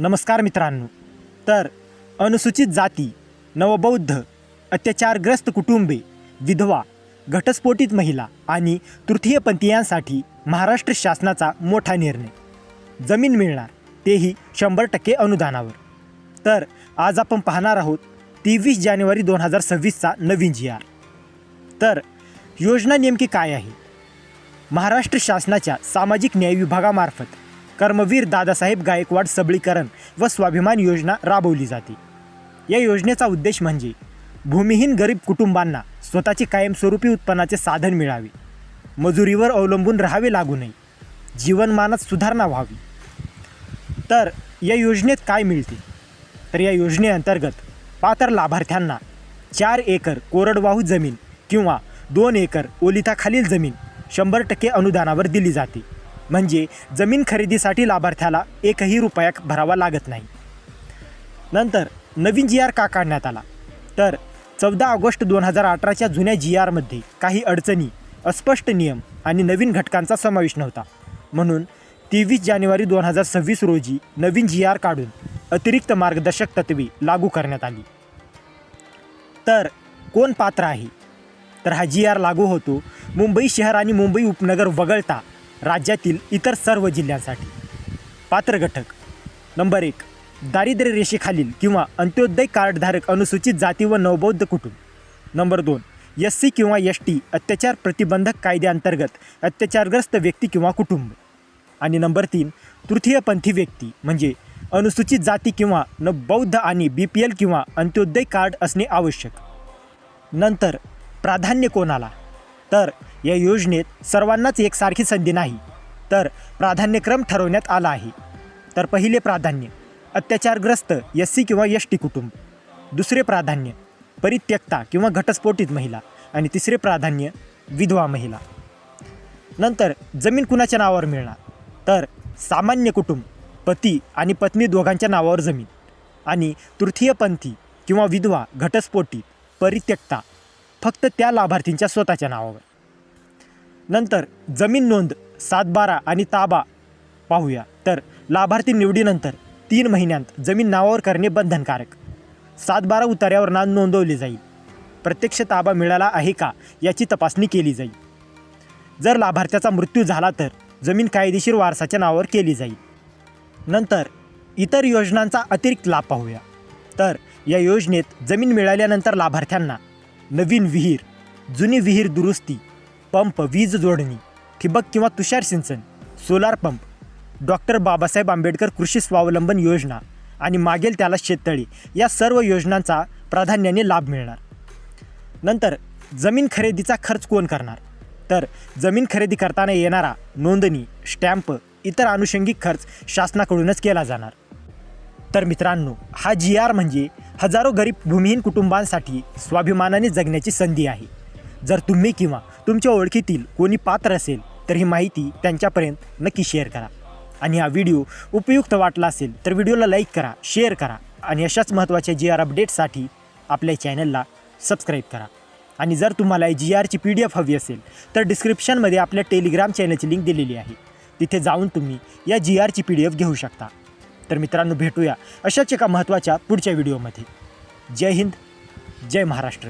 नमस्कार मित्रांनो. तर अनुसूचित जाती नवबौद्ध अत्याचारग्रस्त कुटुंबे विधवा घटस्फोटित महिला आणि तृतीयपंथीयांसाठी महाराष्ट्र शासनाचा मोठा निर्णय. जमीन मिळणार तेही शंभर टक्के अनुदानावर. तर आज आपण पाहणार आहोत तेवीस जानेवारी दोन हजार सव्वीसचा नवीन जी आर तर योजना नेमकी काय आहे? महाराष्ट्र शासनाच्या सामाजिक न्याय विभागामार्फत कर्मवीर दादासाहेब गायकवाड सबळीकरण व स्वाभिमान योजना राबवली जाते. या योजनेचा उद्देश म्हणजे भूमिहीन गरीब कुटुंबांना स्वतःचे कायमस्वरूपी उत्पन्नाचे साधन मिळावे. मजुरीवर अवलंबून राहावे लागू नये. जीवनमानात सुधारणा व्हावी. तर या योजनेत काय मिळते? तर या योजनेअंतर्गत पात्र लाभार्थ्यांना चार एकर कोरडवाहू जमीन किंवा दोन एकर ओलिताखालील जमीन शंभर टक्के अनुदानावर दिली जाते. म्हणजे जमीन खरेदीसाठी लाभार्थ्याला एकही रुपया भरावा लागत नाही. नंतर नवीन जी आर का काढण्यात आला? तर चौदा ऑगस्ट दोन हजार अठराच्या जुन्या जी आरमध्ये काही अडचणी अस्पष्ट नियम आणि नवीन घटकांचा समावेश नव्हता. म्हणून तेवीस जानेवारी दोन हजार सव्वीस रोजी नवीन जी आर काढून अतिरिक्त मार्गदर्शक तत्वे लागू करण्यात आली. तर कोण पात्र आहे? तर हा जी आर लागू होतो मुंबई शहर आणि मुंबई उपनगर वगळता राज्यातील इतर सर्व जिल्ह्यांसाठी. पात्र घटक. नंबर एक दारिद्र्य रेषेखालील किंवा अंत्योदय कार्डधारक अनुसूचित जाती व नवबौद्ध कुटुंब. नंबर दोन एस सी किंवा एस टी अत्याचार प्रतिबंधक कायद्याअंतर्गत अत्याचारग्रस्त व्यक्ती किंवा कुटुंब. आणि नंबर तीन तृतीयपंथी व्यक्ती म्हणजे अनुसूचित जाती किंवा न बौद्ध आणि बी पी एल किंवा अंत्योदय कार्ड असणे आवश्यक. नंतर प्राधान्य कोणाला? तर या योजनेत सर्वांनाच एकसारखी संधी नाही तर प्राधान्यक्रम ठरवण्यात आला आहे. तर पहिले प्राधान्य अत्याचारग्रस्त एस सी किंवा एस टी कुटुंब. दुसरे प्राधान्य परित्यक्ता किंवा घटस्फोटित महिला. आणि तिसरे प्राधान्य विधवा महिला. नंतर जमीन कुणाच्या नावावर मिळणार? तर सामान्य कुटुंब पती आणि पत्नी दोघांच्या नावावर जमीन. आणि तृतीयपंथी किंवा विधवा घटस्फोटी परित्यक्ता फक्त त्या लाभार्थींच्या स्वतःच्या नावावर. नंतर जमीन नोंद सातबारा आणि ताबा पाहूया. तर लाभार्थी निवडीनंतर तीन महिन्यांत जमीन नावावर करणे बंधनकारक. सातबारा उतार्यावर नाव नोंदवली जाईल. प्रत्यक्ष ताबा मिळाला आहे का याची तपासणी केली जाईल. जर लाभार्थ्याचा मृत्यू झाला तर जमीन कायदेशीर वारसाच्या नावावर केली जाईल. नंतर इतर योजनांचा अतिरिक्त लाभ पाहूया. तर या योजनेत जमीन मिळाल्यानंतर लाभार्थ्यांना नवीन विहीर जुनी विहीर दुरुस्ती पंप वीज जोडणी ठिबक किंवा तुषार सिंचन solar pump doctor Babasaheb Ambedkar Krishi Swavalamban Yojana आणि मागेल त्याला शेततळी या सर्व योजनांचा प्राधान्याने लाभ मिळणार. नंतर जमीन खरेदीचा खर्च कोण करणार? तर जमीन खरेदी करताना येणारा नोंदणी स्टॅम्प इतर अनुषंगिक खर्च शासनाकडूनच केला जाणार. तर मित्रांनो हा जी आर म्हणजे हजारो गरीब भूमिहीन कुटुंबांसाठी स्वाभिमानाने जगण्याची संधी आहे. जर तुम्ही किंवा तुमच्या ओळखीतील कोणी पात्र असेल तर ही माहिती त्यांच्यापर्यंत नक्की शेअर करा. आणि हा व्हिडिओ उपयुक्त वाटला असेल तर व्हिडिओला लाईक करा शेअर करा आणि अशाच महत्त्वाच्या जी आर अपडेट्ससाठी आपल्या चॅनलला सबस्क्राईब करा. आणि जर तुम्हाला जी आरची पी डी एफ हवी असेल तर डिस्क्रिप्शनमध्ये आपल्या टेलिग्राम चॅनलची लिंक दिलेली आहे. तिथे जाऊन तुम्ही या जी आरची पी डी एफ घेऊ शकता. तर मित्रांनो भेटूया अशाच एका महत्त्वाच्या पुढच्या व्हिडिओमध्ये. जय हिंद जय महाराष्ट्र.